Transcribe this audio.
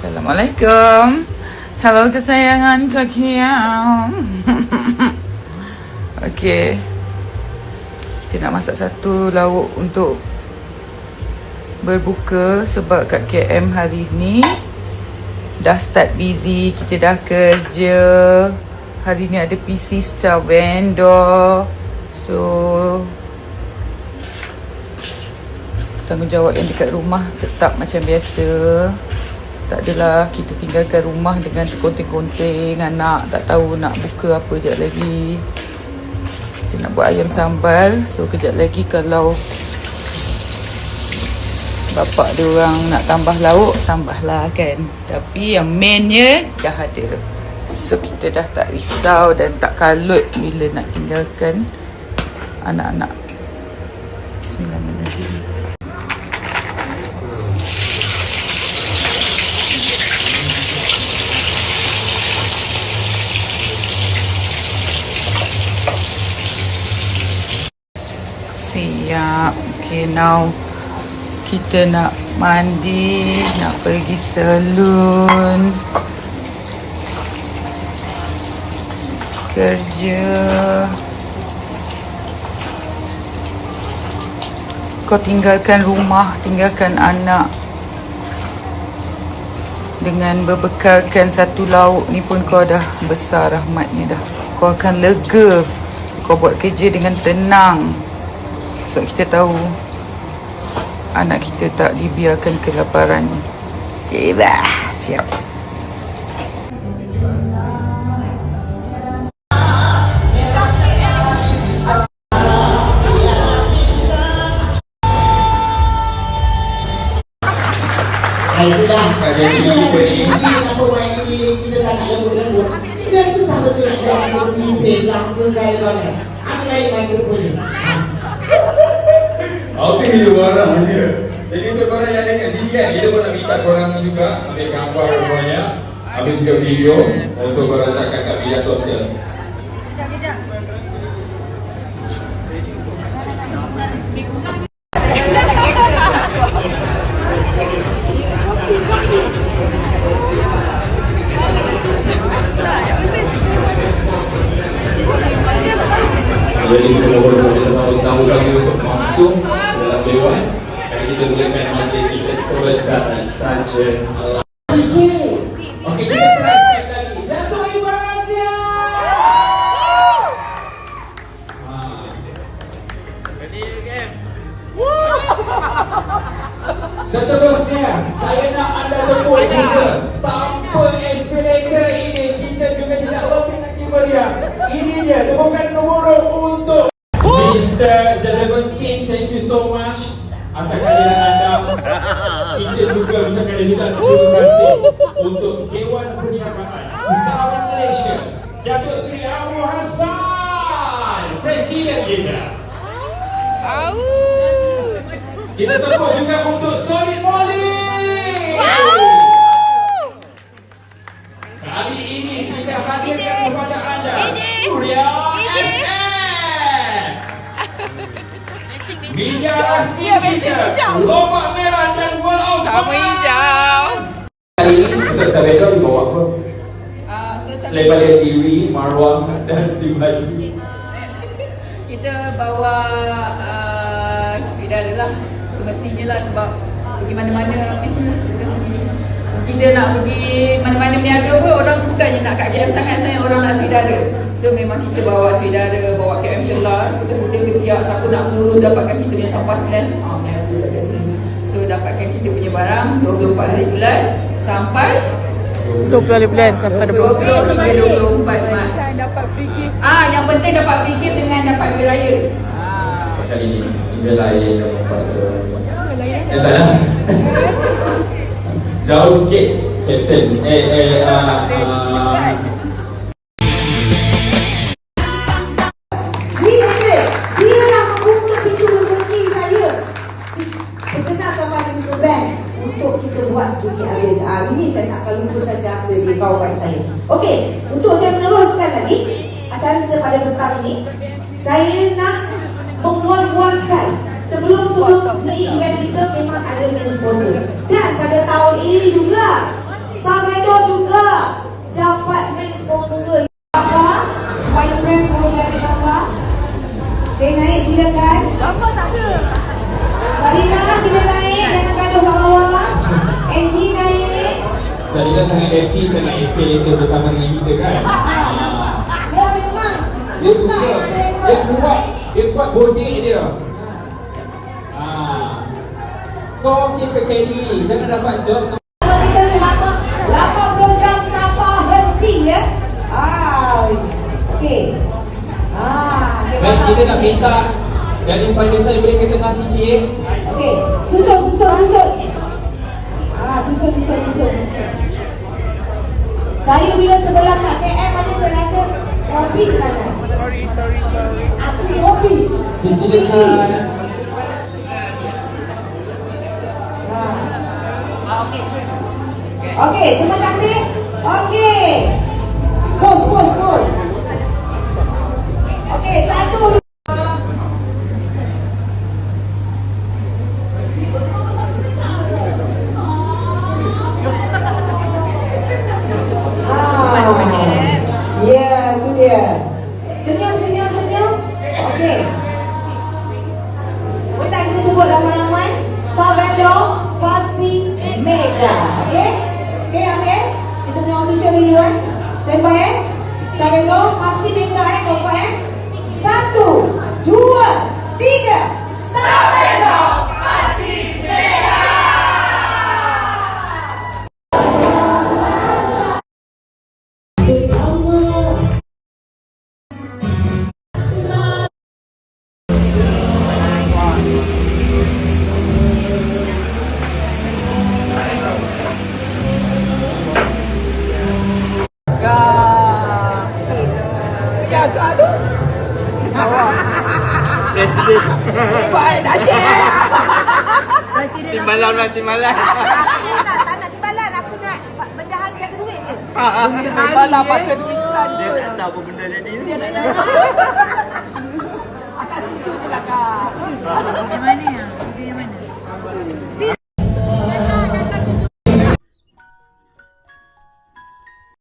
Assalamualaikum. Hello kesayangan kakiam. Okey. Kita nak masak satu lauk untuk berbuka sebab kat KM hari ni dah start busy, kita dah kerja. Hari ni ada PC star vendor. So tanggungjawab yang dekat rumah tetap macam biasa. Tak adalah kita tinggalkan rumah dengan terkonteng-konteng anak tak tahu nak buka apa je lagi. Kita nak buat ayam sambal. So kejap lagi kalau bapak dia orang nak tambah lauk, tambahlah kan. Tapi yang mainnya dah ada. So kita dah tak risau dan tak kalut bila nak tinggalkan anak-anak. Bismillahirrahmanirrahim. Siap. Okay, now kita nak mandi, nak pergi salon. Kerja. Kau tinggalkan rumah, tinggalkan anak. Dengan berbekalkan satu lauk ni pun kau dah besar rahmatnya dah. Kau akan lega. Kau buat kerja dengan tenang. Sebab kita tahu anak kita tak dibiarkan kelaparan. Tiba. Siap. Kenapa orang ini kita tak nak lembut-lembut Dia betul nak jawab Memimpin lampu segala-galanya Apa lain lagi rupanya Apa dia marah je. Jadi untuk korang yang ada kat sini kan, kita pun nak minta korang juga ambil gambar rupanya. Habis juga video untuk korang letakkan kat media sosial. Jadi kita mohon tamu-tamu kami untuk masuk dalam dewan dan kita mulakan majlis kita sebentar saja. Sikit Okey, kita terangkan lagi. Datuk Ibu Razia Seterusnya, saya nak anda tepuk juga. Tanpa aspirator ini, kita juga tidak lebih lagi meriah Ini dia, tepukan gemuruh untuk Datuk Seri Abu Hassan. Presiden kita. Kita tepuk juga untuk Solid Molly. Kali ini kita hadirkan kepada anda Surya FM. Media rasmi kita. Lobak Merah dan World of Sama hijau. Kali ini Ustaz Tabedo dibawa apa? Selain pada diri, Marwah dan di baju. kita bawa uh, saudara lah. Semestinya lah sebab pergi mana-mana mungkin dia nak pergi mana-mana berniaga pun orang bukannya nak kat KM sangat sangat orang nak saudara so memang kita bawa saudara bawa KM celah. Betul-betul ketiak siapa nak ngurus dapatkan kita punya sampah kelas. Ah, dekat sini. So dapatkan kita punya barang 24 hari bulan sampai 20 hari bulan sampai 20 hingga 24 Mac dapat free gift. Ah, yang penting dapat free gift dengan dapat duit raya. Kali ini, dia lain yang pada Eh, tak lah. Jauh sikit, Captain. Eh, eh, uh, uh, untuk kita buat judi habis. Ah, ini saya tak akan lupakan jasa dia kawan saya. Okey, untuk saya meneruskan lagi acara kita pada petang ini, saya nak memuan-muankan sebelum sebelum ni event kita memang ada main sponsor. Saya sangat happy sangat eskalator bersama dengan kita kan. Ah, nampak. Dia memang Dia suka. Dia kuat. Dia kuat body dia. Ah. Kau kita carry. Jangan dapat job Kalau kita selama 80 jam tanpa henti ya. Ah, okey. Ah, okey. Baik, faham. kita nak minta daripada saya boleh ketengah sikit. Okey, susun susun susun. Ah, susun susun susun. Saya bila sebelah kat KM ada saya rasa hobi sangat. Sorry, sorry, sorry. Aku hobi. Persilakan. Okey, semua cantik? Okey. Okey. agak tu. Presiden. Buat dah je. Timbalan lah, timbalan. Malah ha, ha. pakai duit kan. Dia tak tahu apa benda jadi. Dia tak tahu. Akak situ je lah kak. Bagaimana ya